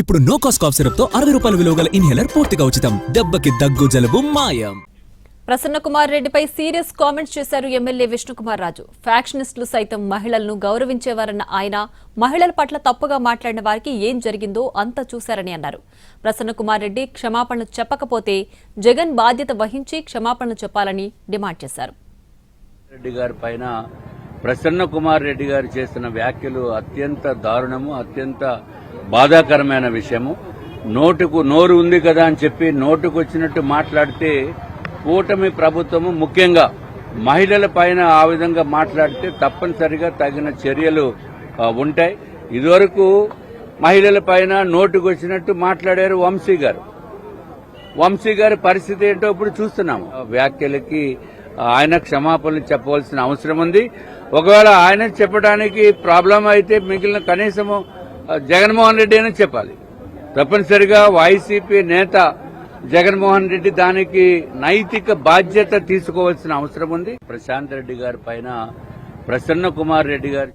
ఇప్పుడు no cost cough సిరప్తో అరవై రూపాయల విలువ గల ఇన్హేలర్ పూర్తిగా ఉచితం. దెబ్బకి దగ్గు జలుబు మాయం. ప్రసన్న కుమార్ రెడ్డిపై సీరియస్ కామెంట్స్ చేశారు ఎమ్మెల్యే విష్ణుకుమార్ రాజు. ఫ్యాక్షనిస్టులు సైతం మహిళలను గౌరవించేవారన్న ఆయన మహిళల పట్ల తప్పుగా మాట్లాడిన వారికి ఏం జరిగిందో అంతా చూశారని అన్నారు. ప్రసన్న కుమార్ రెడ్డి క్షమాపణలు చెప్పకపోతే జగన్ బాధ్యత వహించి క్షమాపణలు చెప్పాలని డిమాండ్ చేశారు. రెడ్డి గారి పైన ప్రసన్న కుమార్ రెడ్డి గారు చేసిన వ్యాఖ్యలు అత్యంత దారుణము అత్యంత బాధాకరమైన విషయము. నోటుకు నోరు ఉంది కదా అని చెప్పి నోటుకు వచ్చినట్టు మాట్లాడితే కూటమి ప్రభుత్వము ముఖ్యంగా మహిళల పైన ఆ విధంగా మాట్లాడితే తప్పనిసరిగా తగిన చర్యలు ఉంటాయి. ఇదివరకు మహిళల పైన నోటుకు వచ్చినట్టు మాట్లాడారు వంశీ గారు. వంశీ గారి పరిస్థితి ఏంటో ఇప్పుడు చూస్తున్నాము. వ్యాఖ్యలకి ఆయన క్షమాపణలు చెప్పవలసిన అవసరం ఉంది. ఒకవేళ ఆయన చెప్పడానికి ప్రాబ్లం అయితే మిగిలిన కనీసము జగన్మోహన్ రెడ్డి అని చెప్పాలి. తప్పనిసరిగా వైసీపీ నేత జగన్మోహన్ రెడ్డి దానికి నైతిక బాధ్యత తీసుకోవాల్సిన అవసరం ఉంది. ప్రశాంత్ రెడ్డి గారి పైన ప్రసన్న కుమార్ రెడ్డి గారు